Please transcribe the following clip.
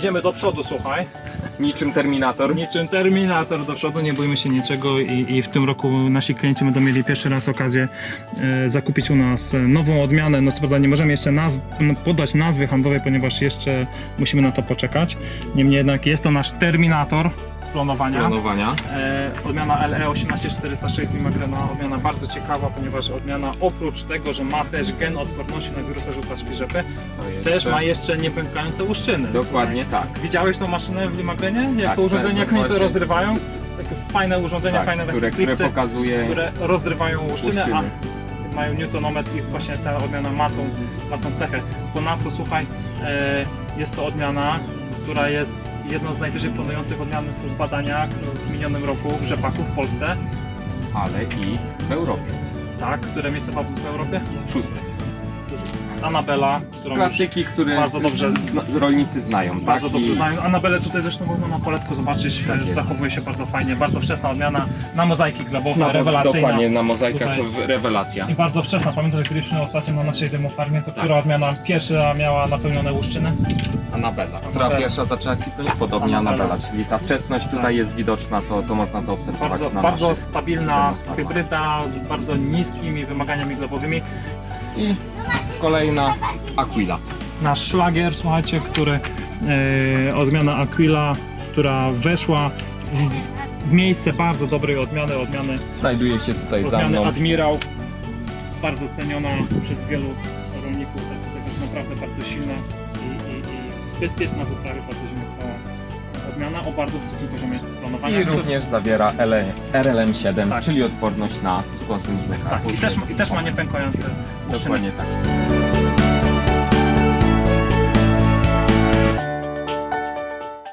Idziemy do przodu, słuchaj. Niczym Terminator. Niczym Terminator do przodu, nie boimy się niczego i, i w tym roku nasi klienci będą mieli pierwszy raz okazję e, zakupić u nas nową odmianę. No co prawda nie możemy jeszcze nazw, no, podać nazwy handlowej, ponieważ jeszcze musimy na to poczekać. Niemniej jednak jest to nasz Terminator klonowania. Planowania. E, odmiana LE 18406 Limagrena, odmiana bardzo ciekawa, ponieważ odmiana oprócz tego, że ma też gen odporności na wirusa To jest też ma jeszcze niepękające łuszczyny. Dokładnie tak. Widziałeś tą maszynę w Limagrenie? Jak Tak, to urządzenie, tak, jak oni to właśnie. rozrywają? Takie fajne urządzenia, tak fajne które, takie które klipsy, pokazuje które rozrywają łuszczyny. a mają newtonometr i właśnie ta odmiana ma tą, ma tą cechę. Ponadto słuchaj, e, jest to odmiana, która jest jedną z najwyżej planujących odmian w badaniach w minionym roku w rzepaku w Polsce. ale i w Europie. Tak, które miejsce ma w Europie? Szóste. Anabela, którą Klasyki, które bardzo dobrze- zna- rolnicy znają. bardzo tak? dobrze I- znają. Anabelę tutaj zresztą można na poletku zobaczyć, Tak e, zachowuje się bardzo fajnie, bardzo wczesna odmiana na mozaiki glebowe, Na, rewelacyjna. dokładnie, na mozaikach Tutaj to rewelacja. I bardzo wczesna, pamiętam jak byliśmy ostatnio na naszej demofarmie, to Tak. która odmiana pierwsza miała napełnione łuszczyny? Anabela. Która pierwsza zaczęła kwitnąć, podobnie Anabela. Anabela, czyli ta wczesność tutaj Tak. jest widoczna, to, to można zaobserwować Bardzo, na bardzo stabilna hybryda z bardzo niskimi wymaganiami glebowymi. I kolejna Aquila. Nasz szlagier, słuchajcie, który e, odmiana Aquila, która weszła w, miejsce bardzo dobrej odmiany, odmiany Znajduje się tutaj za odmiany mną. Admirał, bardzo ceniona przez wielu rolników, dlatego jest naprawdę bardzo silna i, i, i bezpieczna w uprawie bardzo ziemniakowa odmiana o bardzo wysokim poziomie planowania. I również zawiera LE RLM7, Tak. czyli odporność na suchą słoniznę tak, i też, i też ma niepękające łuszczyny. Dokładnie tak.